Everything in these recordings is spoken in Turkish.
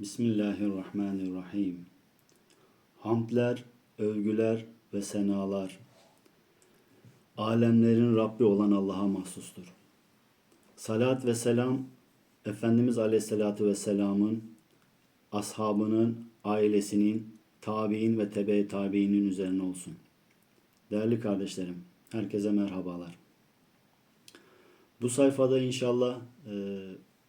Bismillahirrahmanirrahim. Hamdler, övgüler ve senalar alemlerin Rabbi olan Allah'a mahsustur. Salat ve selam Efendimiz Aleyhisselatü Vesselam'ın ashabının, ailesinin, tabi'in ve tebe tabi'inin üzerine olsun. Değerli kardeşlerim, herkese merhabalar. Bu sayfada inşallah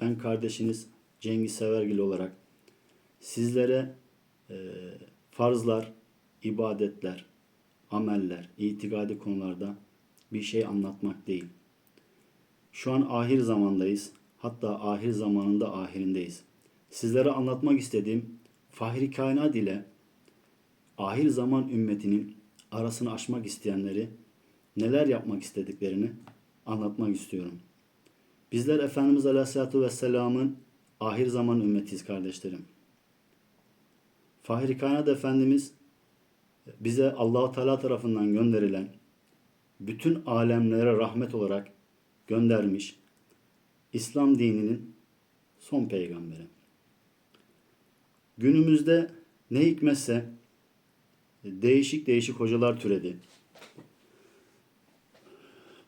ben kardeşiniz Cengiz Severgil olarak sizlere e, farzlar, ibadetler, ameller, itikadi konularda bir şey anlatmak değil. Şu an ahir zamandayız. Hatta ahir zamanında ahirindeyiz. Sizlere anlatmak istediğim Fahri Kainat ile ahir zaman ümmetinin arasını aşmak isteyenleri neler yapmak istediklerini anlatmak istiyorum. Bizler Efendimiz Aleyhisselatü Vesselam'ın ahir zaman ümmetiyiz kardeşlerim. Fahri Kainat Efendimiz bize Allahu Teala tarafından gönderilen bütün alemlere rahmet olarak göndermiş İslam dininin son peygamberi. Günümüzde ne hikmetse değişik değişik hocalar türedi.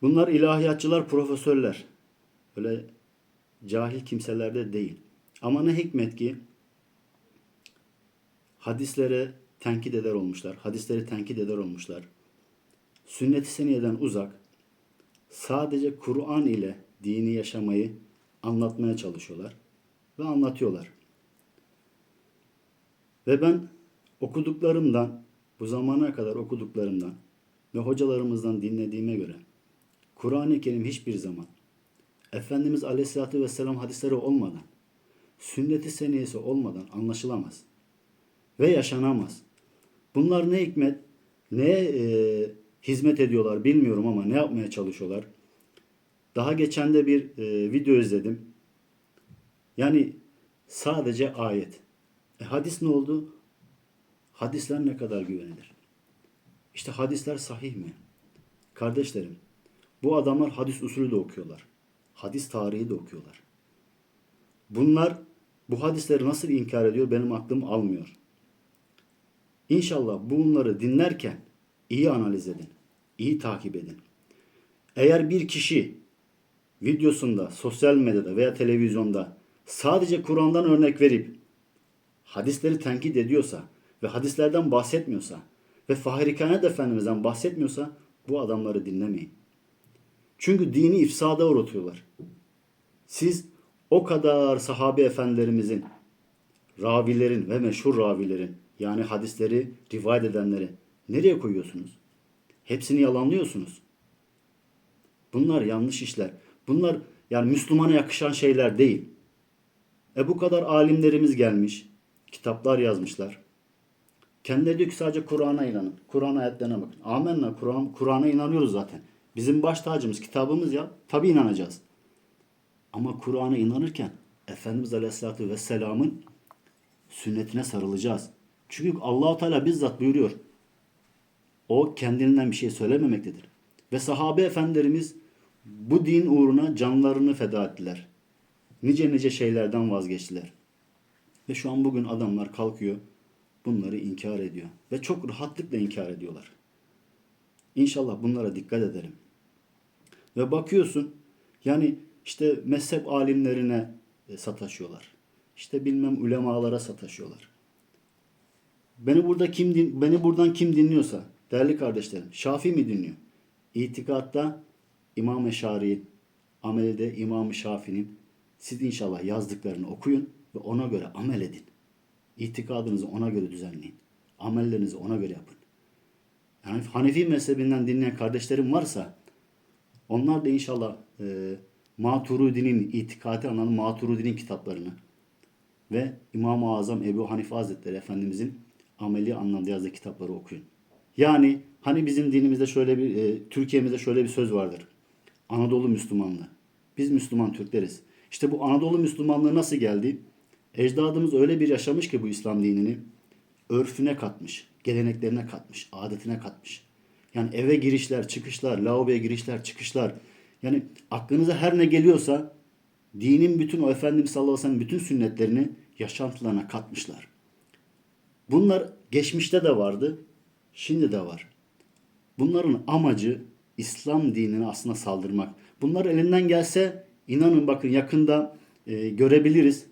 Bunlar ilahiyatçılar, profesörler. Öyle cahil kimseler de değil. Ama ne hikmet ki hadislere tenkit eder olmuşlar. Hadisleri tenkit eder olmuşlar. Sünnet-i seniyeden uzak sadece Kur'an ile dini yaşamayı anlatmaya çalışıyorlar ve anlatıyorlar. Ve ben okuduklarımdan, bu zamana kadar okuduklarımdan ve hocalarımızdan dinlediğime göre Kur'an-ı Kerim hiçbir zaman Efendimiz Aleyhisselatü Vesselam hadisleri olmadan, sünnet-i seniyesi olmadan anlaşılamaz ve yaşanamaz. Bunlar ne hikmet, ne e, hizmet ediyorlar bilmiyorum ama ne yapmaya çalışıyorlar. Daha geçen de bir e, video izledim. Yani sadece ayet. E, hadis ne oldu? Hadisler ne kadar güvenilir? İşte hadisler sahih mi? Kardeşlerim, bu adamlar hadis usulü de okuyorlar. Hadis tarihi de okuyorlar. Bunlar bu hadisleri nasıl inkar ediyor benim aklım almıyor. İnşallah bunları dinlerken iyi analiz edin. iyi takip edin. Eğer bir kişi videosunda, sosyal medyada veya televizyonda sadece Kur'an'dan örnek verip hadisleri tenkit ediyorsa ve hadislerden bahsetmiyorsa ve Fahri Efendimiz'den bahsetmiyorsa bu adamları dinlemeyin. Çünkü dini ifsada uğratıyorlar. Siz o kadar sahabe efendilerimizin, ravilerin ve meşhur ravilerin yani hadisleri rivayet edenleri nereye koyuyorsunuz? Hepsini yalanlıyorsunuz. Bunlar yanlış işler. Bunlar yani Müslümana yakışan şeyler değil. E bu kadar alimlerimiz gelmiş, kitaplar yazmışlar. Kendileri diyor ki sadece Kur'an'a inanın. Kur'an ayetlerine bakın. Amenna Kur'an Kur'an'a inanıyoruz zaten. Bizim baş tacımız, kitabımız ya. Tabi inanacağız. Ama Kur'an'a inanırken Efendimiz Aleyhisselatü Vesselam'ın sünnetine sarılacağız. Çünkü Allahu Teala bizzat buyuruyor. O kendinden bir şey söylememektedir. Ve sahabe efendilerimiz bu din uğruna canlarını feda ettiler. Nice nice şeylerden vazgeçtiler. Ve şu an bugün adamlar kalkıyor bunları inkar ediyor. Ve çok rahatlıkla inkar ediyorlar. İnşallah bunlara dikkat edelim. Ve bakıyorsun yani işte mezhep alimlerine e, sataşıyorlar. İşte bilmem ulemalara sataşıyorlar. Beni burada kim din, beni buradan kim dinliyorsa değerli kardeşlerim Şafi mi dinliyor? İtikatta İmam Eşari, amelde İmam Şafi'nin siz inşallah yazdıklarını okuyun ve ona göre amel edin. İtikadınızı ona göre düzenleyin. Amellerinizi ona göre yapın. Yani Hanefi mezhebinden dinleyen kardeşlerim varsa onlar da inşallah e, Maturidi'nin itikadi anlamı Maturidi'nin kitaplarını ve İmam-ı Azam Ebu Hanife Hazretleri Efendimizin ameli anlamda yazdığı kitapları okuyun. Yani hani bizim dinimizde şöyle bir, e, Türkiye'mizde şöyle bir söz vardır. Anadolu Müslümanlığı. Biz Müslüman Türkleriz. İşte bu Anadolu Müslümanlığı nasıl geldi? Ecdadımız öyle bir yaşamış ki bu İslam dinini örfüne katmış, geleneklerine katmış, adetine katmış. Yani eve girişler, çıkışlar, lavaboya girişler, çıkışlar. Yani aklınıza her ne geliyorsa dinin bütün o Efendimiz sallallahu aleyhi ve sellem bütün sünnetlerini yaşantılarına katmışlar. Bunlar geçmişte de vardı, şimdi de var. Bunların amacı İslam dinine aslında saldırmak. Bunlar elinden gelse inanın bakın yakında e, görebiliriz.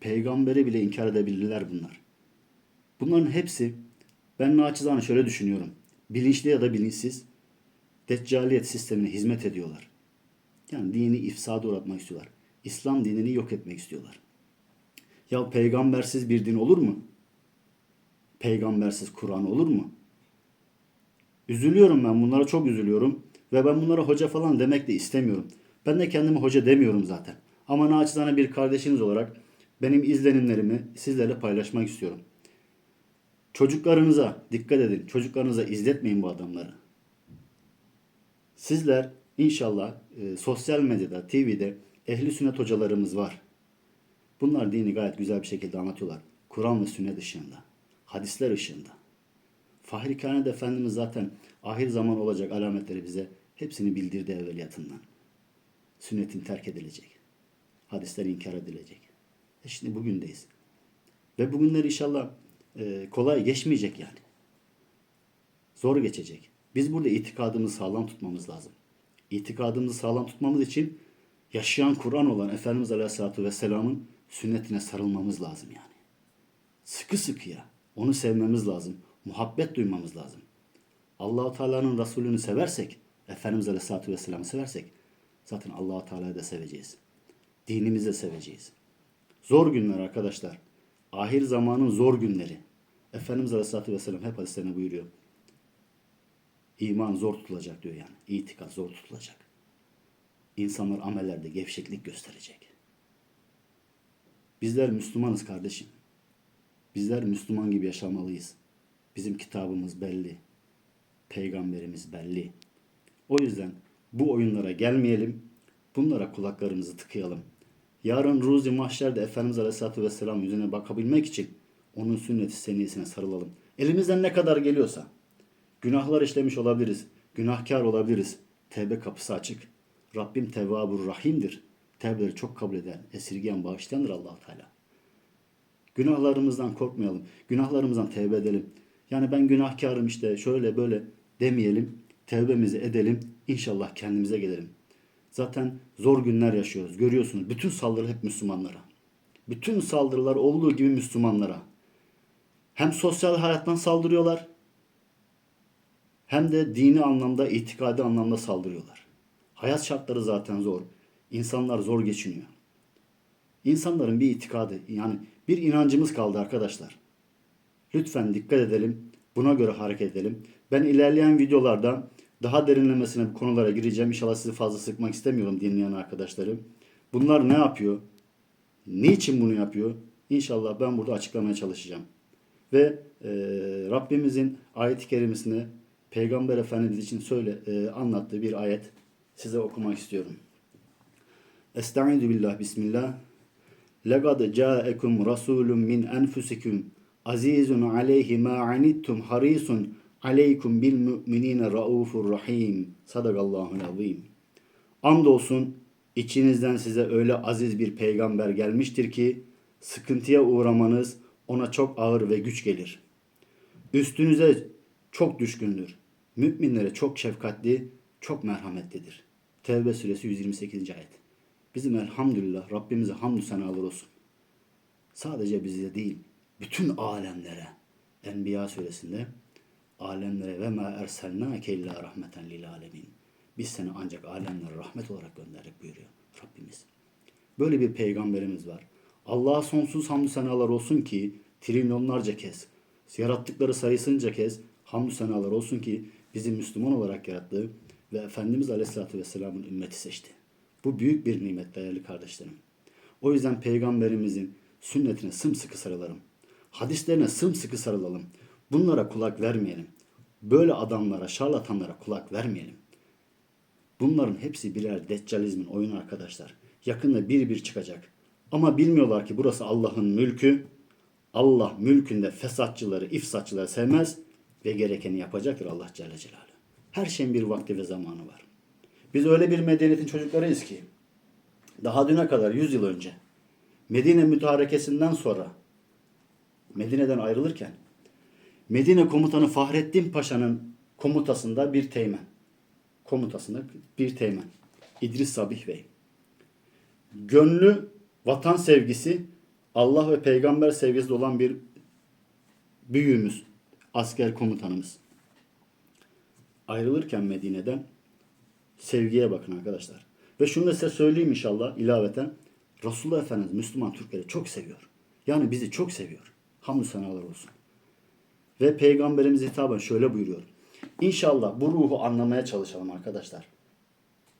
Peygamberi bile inkar edebilirler bunlar. Bunların hepsi ben naçizane şöyle düşünüyorum. Bilinçli ya da bilinçsiz deccaliyet sistemine hizmet ediyorlar. Yani dini ifsada uğratmak istiyorlar. İslam dinini yok etmek istiyorlar. Ya peygambersiz bir din olur mu? Peygambersiz Kur'an olur mu? Üzülüyorum ben bunlara çok üzülüyorum. Ve ben bunlara hoca falan demek de istemiyorum. Ben de kendime hoca demiyorum zaten. Ama naçizane bir kardeşiniz olarak benim izlenimlerimi sizlerle paylaşmak istiyorum. Çocuklarınıza dikkat edin. Çocuklarınıza izletmeyin bu adamları. Sizler inşallah e, sosyal medyada, TV'de ehli sünnet hocalarımız var. Bunlar dini gayet güzel bir şekilde anlatıyorlar. Kur'an ve sünnet ışığında. Hadisler ışığında. Fahri Kainat Efendimiz zaten ahir zaman olacak alametleri bize hepsini bildirdi evveliyatından. Sünnetin terk edilecek. Hadisler inkar edilecek. E şimdi bugündeyiz. Ve bugünler inşallah e, kolay geçmeyecek yani. Zor geçecek. Biz burada itikadımızı sağlam tutmamız lazım. İtikadımızı sağlam tutmamız için yaşayan Kur'an olan Efendimiz Aleyhisselatü Vesselam'ın sünnetine sarılmamız lazım yani. Sıkı sıkıya onu sevmemiz lazım. Muhabbet duymamız lazım. Allahu Teala'nın Resulünü seversek, Efendimiz Aleyhisselatü Vesselam'ı seversek zaten Allahu Teala'yı da seveceğiz. Dinimizi de seveceğiz. Zor günler arkadaşlar. Ahir zamanın zor günleri. Efendimiz Aleyhisselatü Vesselam hep hadislerine buyuruyor. İman zor tutulacak diyor yani. İtikat zor tutulacak. İnsanlar amellerde gevşeklik gösterecek. Bizler Müslümanız kardeşim. Bizler Müslüman gibi yaşamalıyız. Bizim kitabımız belli. Peygamberimiz belli. O yüzden bu oyunlara gelmeyelim. Bunlara kulaklarımızı tıkayalım. Yarın Ruzi Mahşer'de Efendimiz Aleyhisselatü Vesselam yüzüne bakabilmek için onun sünneti seniyesine sarılalım. Elimizden ne kadar geliyorsa. Günahlar işlemiş olabiliriz. Günahkar olabiliriz. Tevbe kapısı açık. Rabbim tevvabur rahimdir. Tevbeleri çok kabul eden, esirgeyen, bağışlayandır allah Teala. Günahlarımızdan korkmayalım. Günahlarımızdan tevbe edelim. Yani ben günahkarım işte şöyle böyle demeyelim. Tevbemizi edelim. İnşallah kendimize gelelim. Zaten zor günler yaşıyoruz. Görüyorsunuz bütün saldırı hep Müslümanlara. Bütün saldırılar olduğu gibi Müslümanlara. Hem sosyal hayattan saldırıyorlar hem de dini anlamda, itikadi anlamda saldırıyorlar. Hayat şartları zaten zor. İnsanlar zor geçiniyor. İnsanların bir itikadı yani bir inancımız kaldı arkadaşlar. Lütfen dikkat edelim. Buna göre hareket edelim. Ben ilerleyen videolarda daha derinlemesine konulara gireceğim. İnşallah sizi fazla sıkmak istemiyorum dinleyen arkadaşlarım. Bunlar ne yapıyor? Niçin bunu yapıyor? İnşallah ben burada açıklamaya çalışacağım. Ve e, Rabbimizin ayet-i kerimesini Peygamber Efendimiz için söyle e, anlattığı bir ayet size okumak istiyorum. Estaizu billah bismillah. لَقَدْ جَاءَكُمْ رَسُولٌ مِّنْ أَنْفُسِكُمْ عَز۪يزٌ عَلَيْهِ مَا عَنِتُّمْ حَر۪يسٌ عَلَيْكُمْ بِالْمُؤْمِن۪ينَ رَؤُوفٌ رَح۪يمٌ Sadakallahul azim. Andolsun içinizden size öyle aziz bir peygamber gelmiştir ki sıkıntıya uğramanız ona çok ağır ve güç gelir. Üstünüze çok düşkündür. Müminlere çok şefkatli, çok merhametlidir. Tevbe suresi 128. ayet. Bizim elhamdülillah Rabbimize hamdü senalar olsun. Sadece bize değil, bütün alemlere. Enbiya suresinde alemlere ve ma erselnâke illa rahmeten lil alemin. Biz seni ancak alemlere rahmet olarak gönderdik buyuruyor Rabbimiz. Böyle bir peygamberimiz var. Allah'a sonsuz hamdü senalar olsun ki trilyonlarca kez, yarattıkları sayısınca kez hamdü senalar olsun ki bizi Müslüman olarak yarattı ve Efendimiz Aleyhisselatü Vesselam'ın ümmeti seçti. Bu büyük bir nimet değerli kardeşlerim. O yüzden peygamberimizin sünnetine sımsıkı sarılalım. Hadislerine sımsıkı sarılalım. Bunlara kulak vermeyelim. Böyle adamlara, şarlatanlara kulak vermeyelim. Bunların hepsi birer deccalizmin oyunu arkadaşlar. Yakında bir bir çıkacak. Ama bilmiyorlar ki burası Allah'ın mülkü. Allah mülkünde fesatçıları, ifsatçıları sevmez ve gerekeni yapacaktır Allah Celle Celaluhu. Her şeyin bir vakti ve zamanı var. Biz öyle bir medeniyetin çocuklarıyız ki daha düne kadar 100 yıl önce Medine mütarekesinden sonra Medine'den ayrılırken Medine komutanı Fahrettin Paşa'nın komutasında bir teğmen. Komutasında bir teğmen. İdris Sabih Bey. Gönlü vatan sevgisi, Allah ve peygamber sevgisi olan bir büyüğümüz, asker komutanımız. Ayrılırken Medine'den sevgiye bakın arkadaşlar. Ve şunu da size söyleyeyim inşallah ilaveten. Resulullah Efendimiz Müslüman Türkleri çok seviyor. Yani bizi çok seviyor. Hamdü senalar olsun. Ve Peygamberimiz hitaben şöyle buyuruyor. İnşallah bu ruhu anlamaya çalışalım arkadaşlar.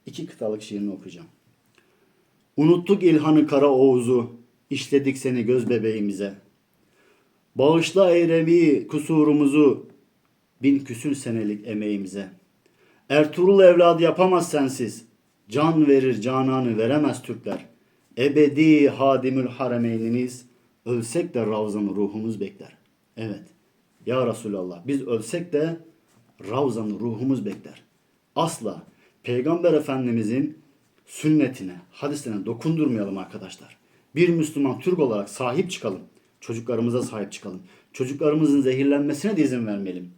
İki kıtalık şiirini okuyacağım. Unuttuk İlhan'ı Kara Oğuz'u, işledik seni göz bebeğimize. Bağışla eyremi kusurumuzu, bin küsür senelik emeğimize. Ertuğrul evladı yapamaz sensiz, can verir cananı veremez Türkler. Ebedi hadimül haremeyniniz, ölsek de ravzanı ruhumuz bekler. Evet, ya Resulallah biz ölsek de ravzanı ruhumuz bekler. Asla Peygamber Efendimizin sünnetine, hadislerine dokundurmayalım arkadaşlar. Bir Müslüman Türk olarak sahip çıkalım. Çocuklarımıza sahip çıkalım. Çocuklarımızın zehirlenmesine de izin vermeyelim.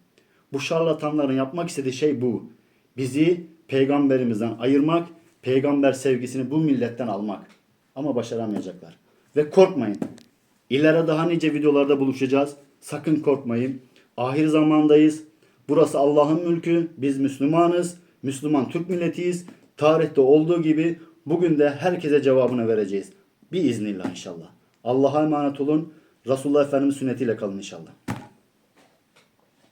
Bu şarlatanların yapmak istediği şey bu. Bizi peygamberimizden ayırmak, peygamber sevgisini bu milletten almak. Ama başaramayacaklar. Ve korkmayın. İleride daha nice videolarda buluşacağız. Sakın korkmayın. Ahir zamandayız. Burası Allah'ın mülkü. Biz Müslümanız. Müslüman Türk milletiyiz. Tarihte olduğu gibi bugün de herkese cevabını vereceğiz. Bir iznillah inşallah. Allah'a emanet olun. Resulullah Efendimiz sünnetiyle kalın inşallah.